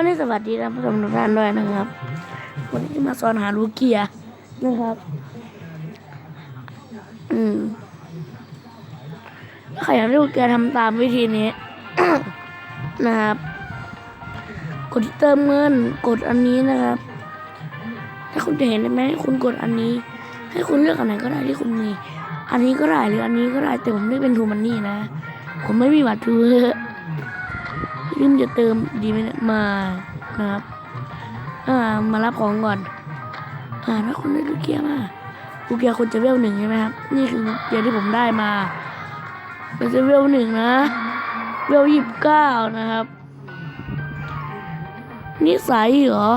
วันนี้สวัสดีนะผู้ชมทุกท่านด้วยนะครับ วันนี้มาสอนหาลูกเกียร์นะครับ อืมใครอยากได้ลูกเกียร์ทำตามวิธีนี้ นะครับ กดที่เติมเงิน กดอันนี้นะครับ ถ้าคุณจะเห็นได้ไหมคุณกดอันนี้ ให้คุณเลือกอันไหนก็ได้ที่คุณมี อันนี้ก็ได้หรืออันนี้ก็ได้แต่ผมไม่เป็นทูมันนี่นะ ผมไม่มีบัตรทู ลืมจะเติมดีไหมมานะครับอ่ามารับของก่อน อ่าถ้าคุณได้ลูกเกียร์มาลูกเกียร์คุณจะเวลหนึ่งใช่ไหมครับนี่คือลูกเกียร์ที่ผมได้มาเป็นจะเวลหนึ่งนะเวลยี่สิบเก้านะครับนิสัยเหรอ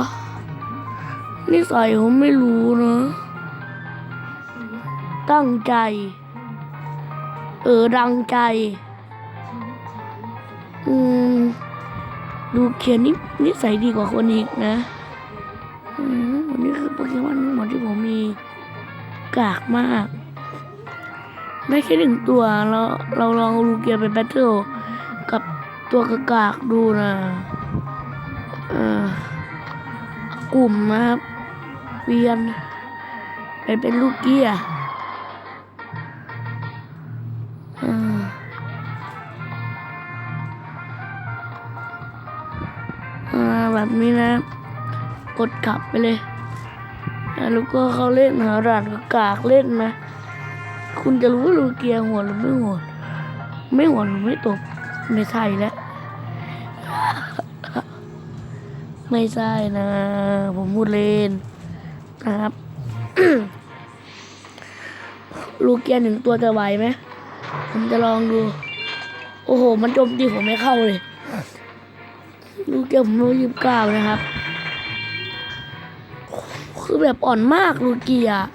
นิสัยผมไม่รู้นะตั้งใจ เออดังใจ อืม ดูเขียนนินิสัยดีกว่าคนอีกนะอืมวันนี้คือโปเกมอนทั้งหมดที่ผมมีกากมาก ได้แค่หนึ่งตัวเราเราลองลูเกียไปแบทเทิลกับตัวกากากดูนะเออกลุ่มนะครับเวียนไปเป็นลูกเกียร์ แบบนี้นะ กดขับไปเลยแล้วก็เขาเล่นหาด่านกากากเล่นนะ คุณจะรู้ว่าลูเกียร์หัวหรือไม่หัวไม่หัวหรือไม่ตบไม่ใช่แล้วไม่ใช่นะ ผมพูดเล่นนะครับลูกเกียร์หนึ่งตัวจะไหวไหมผมจะลองดู โอ้โห มันโจมตีผมไม่เข้าเลย ลูกเกียร์ผมรู้ยิบเก้านะครับ คือแบบอ่อนมากลูกเกียร์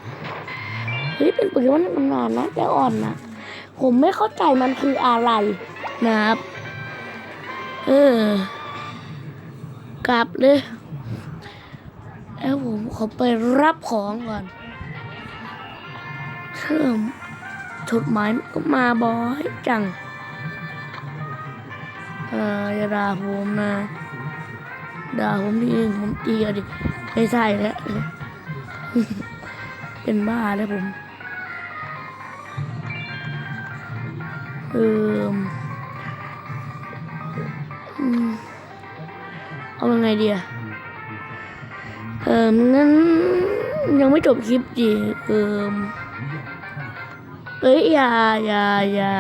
เฮ้ยเป็นโปเกมอนที่มันนานนะแต่อ่อนนะผมไม่เข้าใจมันคืออะไรนะครับ เออกลับเลยแล้วผมขอไปรับของก่อนเชื่อมจดหมายก็มาบอยจัง เอออย่าด่าผมนะ ด่าผมทีนึงผมตีเอาดิไม่ใช่แล้วเป็นบ้าแล้วผมเอออืมเอายังไงดีอะเอองั้นยังไม่จบคลิปดิเออเอ้ยอย่าอย่าอย่า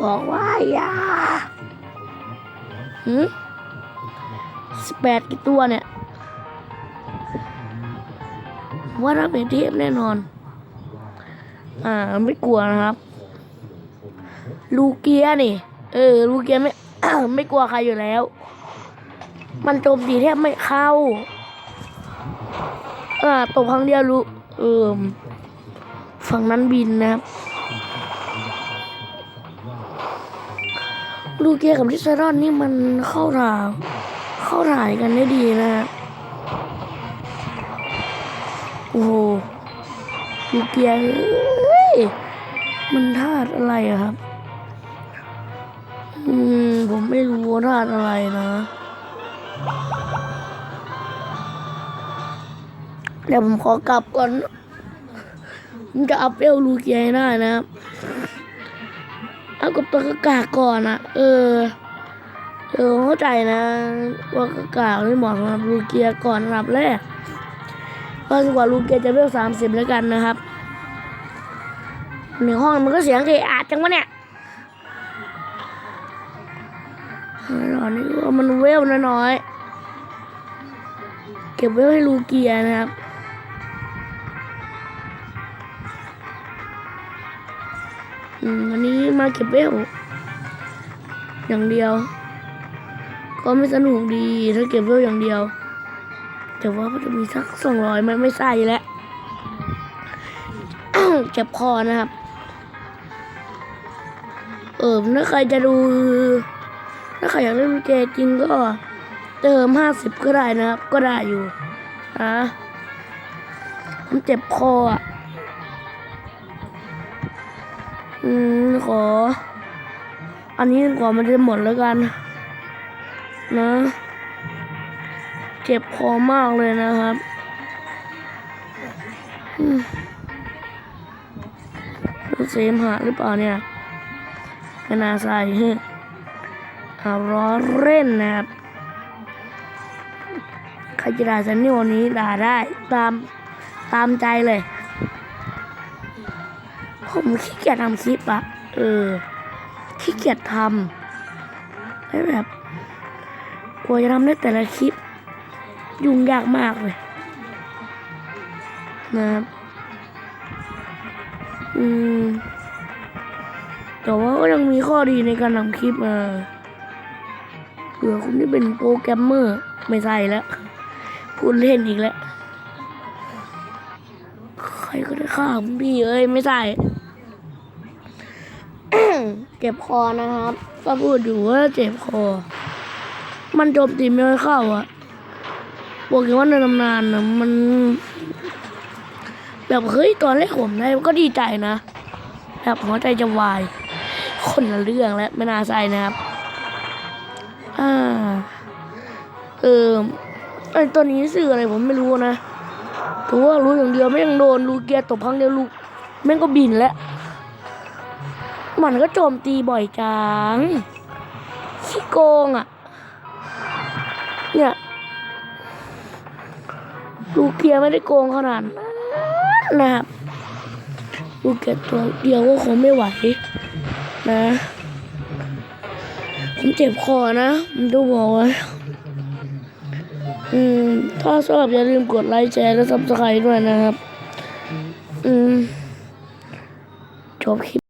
บอกว่าอย่าหืม สิบแปดกี่ตัวเนี่ยว่าเราเป็นเทพแน่นอน อ่าไม่กลัวนะครับ ลูเกียนี่ เออ ลูเกียไม่ ไม่กลัวใครอยู่แล้ว มันโจมตีแทบไม่เข้า อ่าตบครั้งเดียวรู้เออฝั่งนั้นบินนะครับลูเกียกับทิซารอนนี่มันเข้าทาง เข้าถ่ายกันได้ดีนะครับโอ้โหลูกเกียเอ้ยมันธาตุอะไรอะครับ อืม ผมไม่รู้ว่าธาตุอะไรนะเดี๋ยวผมขอกลับก่อนผมจะอัพเอลลูกเกียให้ได้นะครับ เอากับตัวกากก่อนอะเออ เออเข้าใจนะว่ากากาไม่เหมาะสำหรับลูเกียก่อนอันดับแรกก็ดีกว่าลูเกียจะเวลสามสิบแล้วกันนะครับหนึ่งห้องมันก็เสียงเกอาจังวะเนี่ยตอนนี้ว่ามันเวลน้อยเก็บเวลให้ลูเกียนะครับอืมวันนี้มาเก็บเวลอย่างเดียว ก็ไม่สนุกดีถ้าเก็บเวลอย่างเดียว แต่ว่ามันจะมีสักสองร้อยมันไม่ใส่แล้วเจ็บคอนะครับ เออถ้าใครจะดู ถ้าใครอยากเล่นลูกเจจริงก็เติมห้าสิบก็ได้นะครับ ก็ได้อยู่นะมันเจ็บคออะ อืม ขอ อันนี้ก่อนมันจะหมดแล้วกัน นะ เจ็บคอมากเลยนะครับรู้เสมหะหรือเปล่าเนี่ยไม่น่าใส่เฮ้ยเอาล้อเล่นนะครับใครจะด่าฉันนี่วันนี้ด่าได้ตามตามใจเลย ผมขี้เกียจทำคลิปอะเออขี้เกียจทำแล้วแบบ กลัวจะทำได้แต่ละคลิป ยุ่งยากมากเลยนะครับอืมแต่ว่าก็ยังมีข้อดีในการทำคลิปเออเผื่อคุณที่เป็นโปรแกรมเมอร์ไม่ใช่แล้วพูดเล่นอีกแล้วใครก็ได้ข้ามพี่เอ้ยไม่ใช่เจ็บคอนะครับ ก็พูดอยู่ว่าเจ็บคอ มันโจมตีไม่ค่อยเข้าอะบอกเลยว่าในตำนานนะมัน แบบเฮ้ยตอนแรกผมได้ก็ดีใจนะแบบหัวใจจะวาย คนละเรื่องแล้วไม่น่าใช่นะครับ อ่า เออไอตัวนี้สื่ออะไรผมไม่รู้นะถือว่ารู้อย่างเดียวไม่ยังโดนลูเกียร์ตบครั้งเดียวลูกแม่งก็บินแล้วมันก็โจมตีบ่อยจังขี้โกงอะ เนี่ยลูเกียร์ไม่ได้โกงขนาดนั้นนะครับลูเกียร์ตัวเดียวก็คงไม่ไหว นะ ผมเจ็บคอนะผมต้องบอกไว้อืมถ้าชอบอย่าลืมกดไลค์แชร์และซับสไครต์ด้วยนะครับ อืม จบคลิป